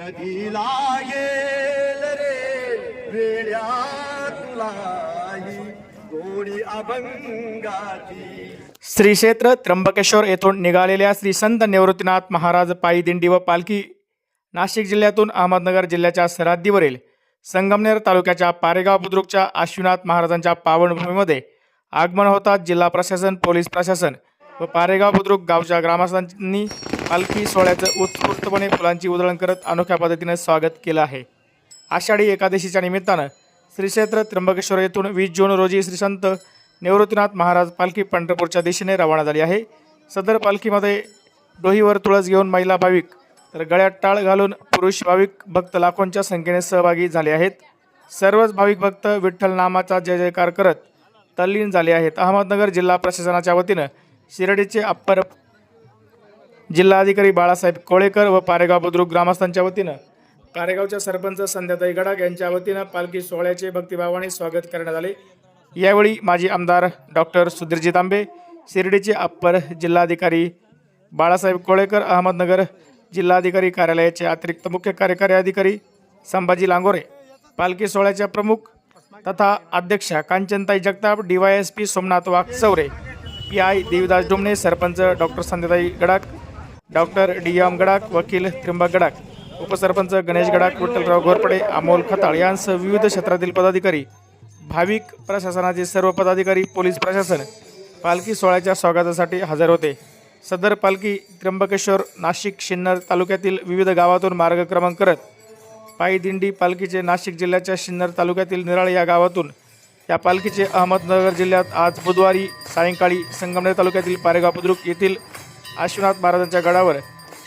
कधी लागेल रे? वेड्या तुलाही गोडी अभंगाची. श्री क्षेत्र त्र्यंबकेश्वर येथून निघालेल्या श्री संत निवृत्तीनाथ महाराज पायी दिंडी व पालखी नाशिक जिल्ह्यातून अहमदनगर जिल्ह्याच्या सरहद्दीवरील संगमनेर तालुक्याच्या पारेगाव बुद्रुकच्या आश्विनाथ महाराजांच्या पावनभूमीमध्ये आगमन होतात जिल्हा प्रशासन पोलीस प्रशासन व पारेगाव बुद्रुक गावच्या ग्रामस्थांनी पालखी सोहळ्याचं उत्स्फूर्तपणे फुलांची उधळण करत अनोख्या पद्धतीने स्वागत केलं आहे. आषाढी एकादशीच्या निमित्तानं श्रीक्षेत्र त्र्यंबकेश्वर येथून वीस जून रोजी श्री संत निवृत्तीनाथ महाराज पालखी पंढरपूरच्या दिशेने रवाना झाली आहे. सदर पालखीमध्ये डोहीवर तुळस घेऊन महिला भाविक तर गळ्यात टाळ घालून पुरुष भाविक भक्त लाखोंच्या संख्येने सहभागी झाले आहेत. सर्वच भाविक भक्त विठ्ठल नामाचा जय जयकार करत तल्लीन झाले आहेत. अहमदनगर जिल्हा प्रशासनाच्या वतीनं शिर्डीचे अप्पर जिल्हाधिकारी बाळासाहेब कोळेकर व पारेगाव बुद्रुक ग्रामस्थांच्या वतीनं पारेगावच्या सरपंच संध्याताई गडाख यांच्या वतीनं पालखी सोहळ्याचे भक्तिभावाने स्वागत करण्यात आले. यावेळी माजी आमदार डॉक्टर सुधीरजी तांबे शिर्डीचे अप्पर जिल्हाधिकारी बाळासाहेब कोळेकर अहमदनगर जिल्हाधिकारी कार्यालयाचे अतिरिक्त मुख्य कार्यकारी अधिकारी संभाजी लांगोरे पालखी सोहळ्याच्या प्रमुख तथा अध्यक्षा Kanchantai Jagtap D Y S P Somnath Waghchaure P I Devidas Domne sarpanch doctor Sandhyatai Gadakh doctor D M Gadakh वकील त्र्यंबक गडाख उपसरपंच गणेश गडाख विठ्ठलराव घोरपडे अमोल खताळ यांसह विविध क्षेत्रातील पदाधिकारी भाविक प्रशासनाचे सर्व पदाधिकारी पोलीस प्रशासन पालखी सोहळ्याच्या स्वागतासाठी हजर होते. सदर पालखी त्र्यंबकेश्वर नाशिक शिन्नर तालुक्यातील विविध गावातून मार्गक्रमण करत पायी दिंडी पालखीचे नाशिक जिल्ह्याच्या शिन्नर तालुक्यातील निराळ या गावातून या पालखीचे अहमदनगर जिल्ह्यात आज बुधवारी सायंकाळी संगमनेर तालुक्यातील पारेगाव बुद्रुक येथील आश्वनाथ महाराजांच्या गडावर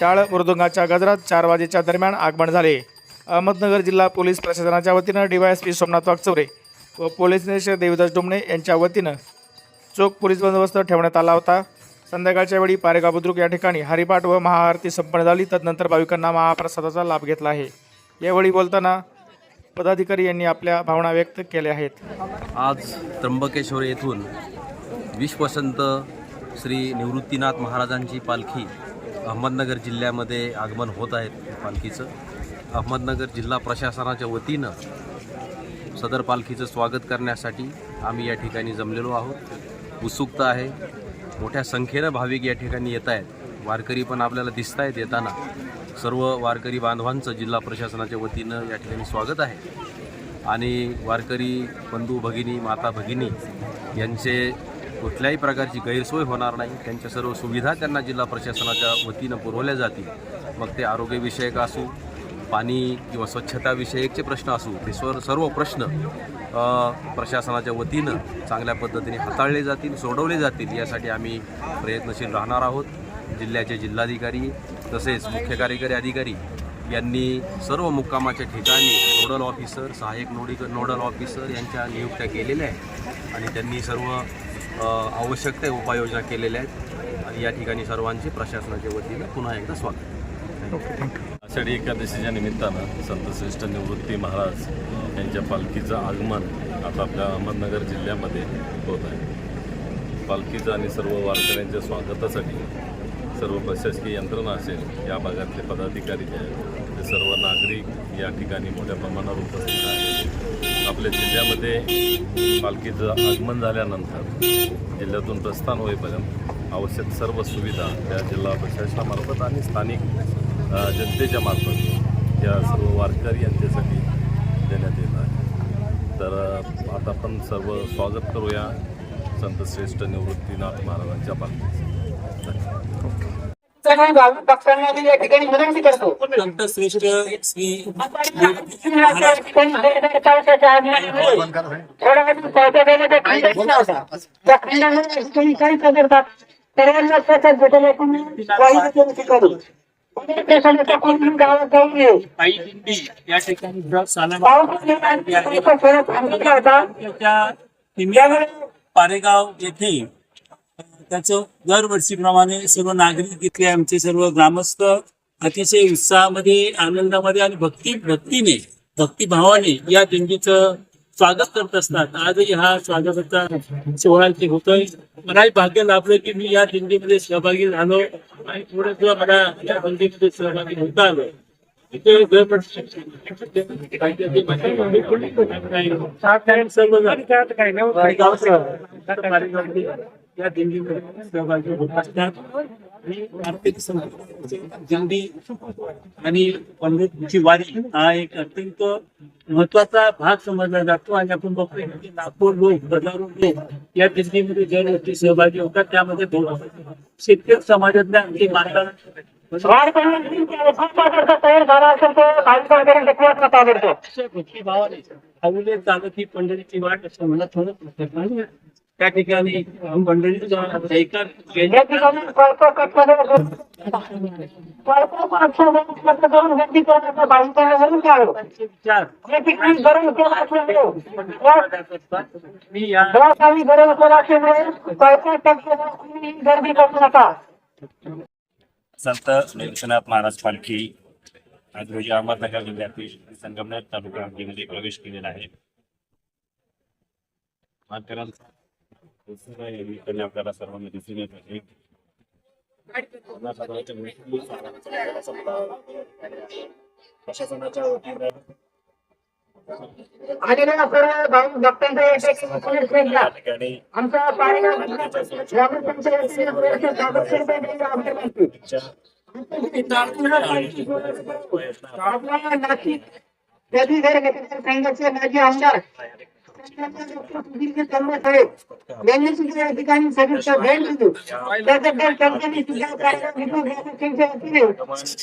टाळ मृदुंगाच्या गजरात चार वाजेच्या दरम्यान आगमन झाले. अहमदनगर जिल्हा पोलीस प्रशासनाच्या वतीनं डीवायएसपी सोमनाथ वागचौरे व पोलीस निरीक्षक देवीदास डुमणे यांच्या वतीनं चोख पोलीस बंदोबस्त ठेवण्यात आला होता. संध्याकाळच्या वेळी पारेगाव बुद्रुक या ठिकाणी हरिपाठ व महाआरती संपन्न झाली. तदनंतर भाविकांना महाप्रसादाचा लाभ घेतला आहे. यावेळी बोलताना पदाधिकारी यांनी आपल्या भावना व्यक्त केल्या आहेत. आज त्र्यंबकेश्वर येथून विश्वसंत श्री निवृत्तीनाथ महाराजांची पालखी अहमदनगर जिल्ह्यामध्ये आगमन होत आहेत पालखीचं. अहमदनगर जिल्हा प्रशासनाच्या वतीनं सदर पालखीचं स्वागत करण्यासाठी आम्ही या ठिकाणी जमलेलो आहोत. उत्सुकता आहे. मोठ्या संख्येनं भाविक या ठिकाणी येत आहेत. वारकरी पण आपल्याला दिसत आहेत येताना. सर्व वारकरी बांधवांचं जिल्हा प्रशासनाच्या वतीनं या ठिकाणी स्वागत आहे. आणि वारकरी बंधू भगिनी माता भगिनी यांचे कुठल्याही प्रकारची गैरसोय होणार नाही. त्यांच्या सर्व सुविधा त्यांना जिल्हा प्रशासनाच्या वतीनं पुरवल्या जातील. मग ते आरोग्यविषयक असू पाणी किंवा स्वच्छताविषयकचे प्रश्न असू ते स्वर सर्व प्रश्न प्रशासनाच्या वतीनं चांगल्या पद्धतीने हाताळले जातील सोडवले जातील यासाठी आम्ही प्रयत्नशील राहणार आहोत. जिल्ह्याचे जिल्हाधिकारी तसेच मुख्य कार्यकारी अधिकारी यांनी सर्व मुक्कामाच्या ठिकाणी नोडल ऑफिसर सहाय्यक नोडी नोडल ऑफिसर यांच्या नियुक्त्या केलेल्या आहेत. आणि त्यांनी सर्व आवश्यक त्या उपाययोजना केलेल्या आहेत. आणि या ठिकाणी सर्वांचे प्रशासनाच्या वतीनं पुन्हा एकदा स्वागत. आषाढी एकादशीच्या निमित्तानं संतश्रेष्ठ निवृत्ती महाराज यांच्या पालखीचं आगमन आता आपल्या अहमदनगर जिल्ह्यामध्ये होत आहे. पालखीचं आणि सर्व वारकऱ्यांच्या स्वागतासाठी सर्व प्रशासकीय यंत्रणा असेल या भागातले पदाधिकारी जे आहेत ते सर्व नागरिक या ठिकाणी मोठ्या प्रमाणावर उपस्थित आहेत. आपल्या जिल्ह्यामध्ये पालखीचं आगमन झाल्यानंतर जिल्ह्यातून प्रस्थान होईपर्यंत आवश्यक सर्व सुविधा त्या जिल्हा प्रशासनामार्फत आणि स्थानिक जनतेच्या मार्फत या सर्व वारकरी यांच्यासाठी देण्यात येत आहे. तर आता आपण सर्व स्वागत करूया संत श्रेष्ठ निवृत्तीनाथ महाराजांच्या पालखीचं. सगळ्या भाविक भक्तांना मी या ठिकाणी विनंती करतो संत श्रेष्ठ श्री थोडा वेळ पावत्या गेल्या त्या खंडाची नव्हता त्या खंडामध्ये तुम्ही काय करतात सर्वांना स्वतः भेटायला तुम्ही वाहिनी विनंती करू त्यासाठी त्या कोणी गावात जाऊन येऊ आई दिंडी या ठिकाणी ड्रग्स पाऊस थोडा थांबलेला होता त्या निम्यावर पारेगाव येथे त्याचं दरवर्षीप्रमाणे सर्व नागरिक इथले आमचे सर्व ग्रामस्थ अतिशय उत्साहामध्ये आनंदामध्ये आणि भक्ती भक्तीने भक्तिभावाने या दिंडीचं स्वागत करत असतात आजही हा स्वागताचा सोहळा इथे होतोय मलाही भाग्य लाभलं की मी या दिंडीमध्ये सहभागी झालो आणि थोडंसं मला या दिंडीमध्ये सहभागी होता आलं सर्व या दिंडीमध्ये सहभागी होत असतात. आणि आर्थिक दिंडी आणि पंडितची वारी हा एक अत्यंत महत्त्वाचा भाग समजला जातो. आणि आपण बघतोय नागपूर लोक हजारो लोक या दिंडीमध्ये दरवर्षी सहभागी होतात. त्यामध्ये दोन शेतकरी समाजातल्या आमची माणसाला वाढपणाची तयार झाला असेल तो चालत ही पंढरीची वाट असं म्हणत म्हणत त्या ठिकाणी पंढरीचा एका या ठिकाणी कळकळ कटकळ कळकळ कटकळ करून गर्दी करण्याचा बांधकाम काढू विचार या ठिकाणी गरम केला असल्यामुळे मी या काही गरम केला असल्यामुळे कळकळ कटकळ गर्दी करू नका संत महाराज पालखी आज रोजी अहमदनगर जिल्ह्यातील संगमनेर तालुका हद्दीमध्ये प्रवेश केलेला आहे. आपल्याला सर्वांना दिसून येत आहे प्रशासनाच्या वतीनं आलेल्या सर्व भाविक भक्तांचा या ठिकाणी आमचा पारेगाव ग्रामीण पंचायतीने पुरेसे सातशे रुपये देण्याची आवश्यकता आहे. आपला नाशिक कधी घर घेतलेल्या संघाचे माजी आमदार डॉक्टर सुधीर तन्मय साहेब यांनी सुद्धा या ठिकाणी सदस्य भेट दिली त्याबद्दल त्यांनी सुद्धा कार्यक्रम घेतला याच्या त्यांच्या वतीने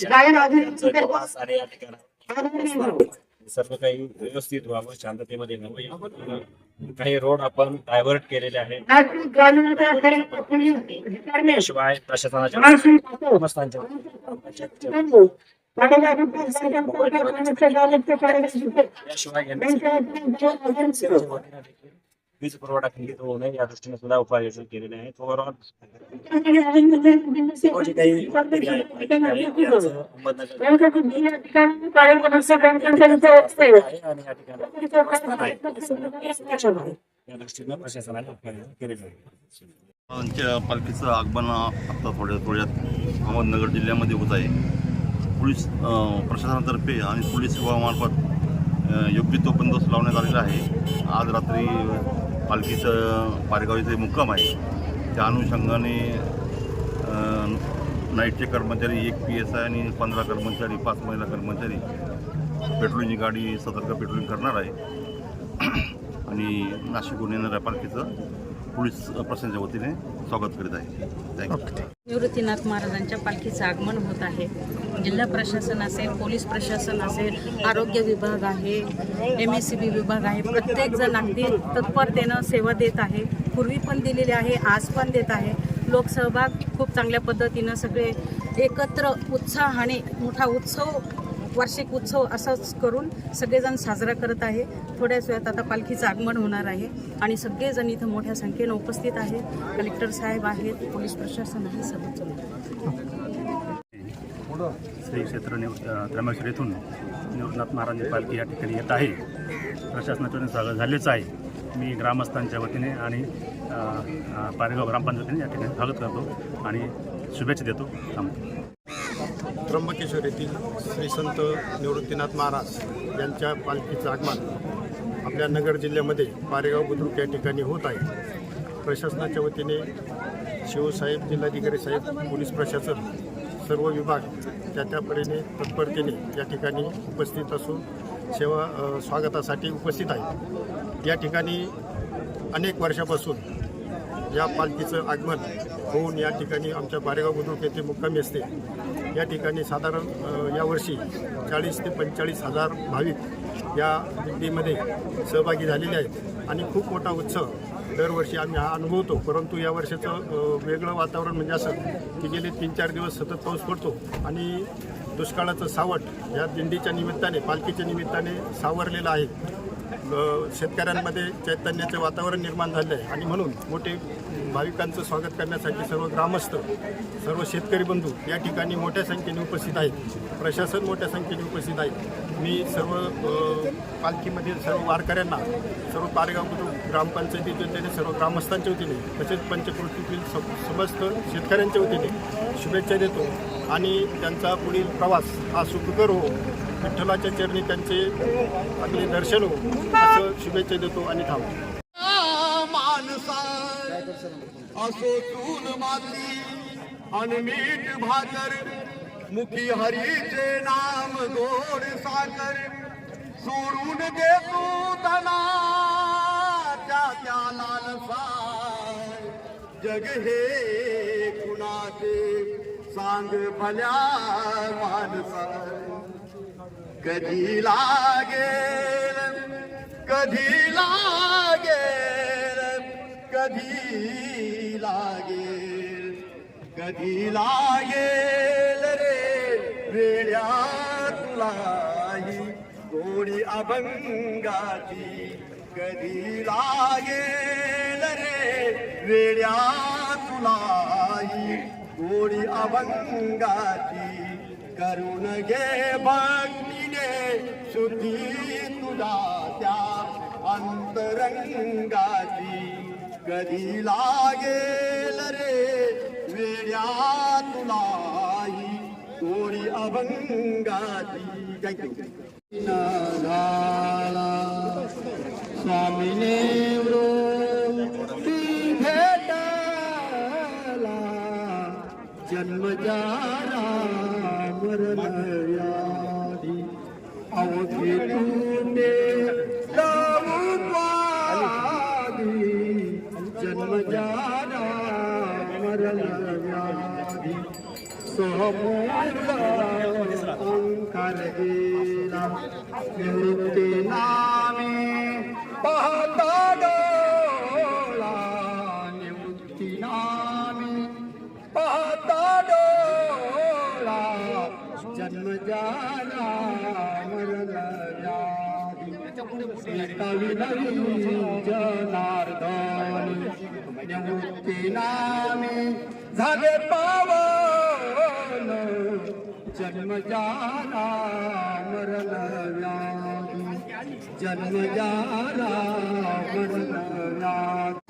जाहीर अभिनंदन वास आणि या ठिकाणी करतो. सर्व काही व्यवस्थित व्हावं शांततेमध्ये व्हावं याबद्दल काही रोड आपण डायव्हर्ट केलेले आहेत नाशिक ग्रामीणच्या सर्व पोलीस डिपार्टमेंट शिवाय प्रशासनाच्या नाशिकपासून ग्रामस्थांच्या याशिवाय वीज पुरवठा खंडित होऊ नये या दृष्टीने सुद्धा उपाययोजना केलेले आहेत ओव्हरऑल आहे आणि या ठिकाणी या दृष्टीने प्रशासनाने उपाययोजना केलेली आहे त्यांच्या पालखीचं आगमन आता थोड्या थोड्यात अहमदनगर जिल्ह्यामध्ये होत आहे. पोलीस प्रशासनातर्फे आणि पोलीस विभागामार्फत योग्य तो बंदोबस्त लावण्यात आलेला आहे. आज रात्री पालखीचं पारेगाव इथे मुक्काम आहे. त्या अनुषंगाने नाईटचे कर्मचारी एक पी एस आय आणि पंधरा कर्मचारी पाच महिला कर्मचारी पेट्रोलिंगची गाडी सतर्क पेट्रोलिंग करणार आहे. आणि नाशिकहून येणाऱ्या पालखीचं पोलीस प्रशासनाच्या वतीने स्वागत करीत आहे. थँक्यू निवृत्तीनाथ महाराजांच्या पालखीचं आगमन होत आहे. जिल्हा प्रशासन असेल पोलीस प्रशासन असेल आरोग्य विभाग आहे एम एस सी बी विभाग आहे प्रत्येकजण अगदी तत्परतेनं सेवा देत आहे. पूर्वी पण दिलेली आहे आज पण देत आहे. लोकसहभाग खूप चांगल्या पद्धतीनं सगळे एकत्र उत्साहाने मोठा उत्सव वार्षिक उत्सव असाच करून सगळेजण साजरा करत आहे. थोड्याच वेळात आता पालखीचं आगमन होणार आहे आणि सगळेजण इथं मोठ्या संख्येनं उपस्थित आहेत. कलेक्टर साहेब आहेत पोलीस प्रशासन आहे सर्वच श्री क्षेत्र निव त्र्यंबकेश्वर येथून निवृत्तनाथ महाराजांची पालखी या ठिकाणी येत आहे. प्रशासनाच्या स्वागत झालेच आहे. मी ग्रामस्थांच्या वतीने आणि पारेगाव ग्रामपंचायतीने या ठिकाणी स्वागत करतो आणि शुभेच्छा देतो. थांबतो त्र्यंबकेश्वर येथील श्री संत निवृत्तीनाथ महाराज यांच्या पालखीचं आगमन आपल्या नगर जिल्ह्यामध्ये पारेगाव बुद्रुक या ठिकाणी होत आहे. प्रशासनाच्या वतीने शिवसाहेब जिल्हाधिकारी साहेब पोलीस प्रशासन सर्व विभाग त्या त्या परीने तत्परतेने या ठिकाणी उपस्थित असून सेवा स्वागतासाठी उपस्थित आहे या ठिकाणी अनेक वर्षापासून या पालखीचं आगमन होऊन या ठिकाणी आमच्या बारेगाव बुद्रुक येथे मुक्कामी असते. या ठिकाणी साधारण यावर्षी चाळीस ते पंचेचाळीस हजार भाविक या दिंडीमध्ये सहभागी झालेले आहेत. आणि खूप मोठा उत्सव दरवर्षी आम्ही हा अनुभवतो. परंतु या वर्षाचं वेगळं वातावरण म्हणजे असं की गेले तीन चार दिवस सतत पाऊस पडतो आणि दुष्काळाचं सावट या दिंडीच्या निमित्ताने पालखीच्या निमित्ताने सावरलेलं आहे. शेतकऱ्यांमध्ये चैतन्याचे वातावरण निर्माण झाले आहे आणि म्हणून मोठे भाविकांचं स्वागत करण्यासाठी सर्व ग्रामस्थ सर्व शेतकरी बंधू या ठिकाणी मोठ्या संख्येने उपस्थित आहेत. प्रशासन मोठ्या संख्येने उपस्थित आहेत मी सर्व पालखीमधील सर्व वारकऱ्यांना सर्व पारेगाव बुद्रुक ग्रामपंचायतीच्या वतीने सर्व ग्रामस्थांच्या वतीने तसेच पंचकृतीतील समस्त शेतकऱ्यांच्या वतीने शुभेच्छा देतो आणि त्यांचा पुढील प्रवास हा सुखकर हो. विठ्ठलाच्या चरणी त्यांचे आपले दर्शन हो. असं शुभेच्छा देतो आणि थांबतो. असो चूल माती अनमीठ भाकर मुखी हरीचे नाम गोड साकर सोडून दे तू तना त्या त्या लालसा जग हे कुणाचे? सांग भल्या माणसा कधी लागेल? कधी कधी लागेल रे वेड्या तुलाही गोडी अभंगाची कधी लागेल रे वेड्या तुलाही गोडी अभंगाची करून घे भक्तीने शुद्धी तुला त्या अंतरंगाची कधी लागेल रे. वेड्या तुलाही गोडी अभंगाची थँक्यू स्वामीने वृत्ती निवृत्ती नामी पाहता डोला निवृत्ती नामी पाहता डोला जन्म जाला मरण कवी नवी जनार्दन निवृत्ती नामी झाले पा जन्म जाला मरण व्याधी. जन्म जाला मरण व्याधी.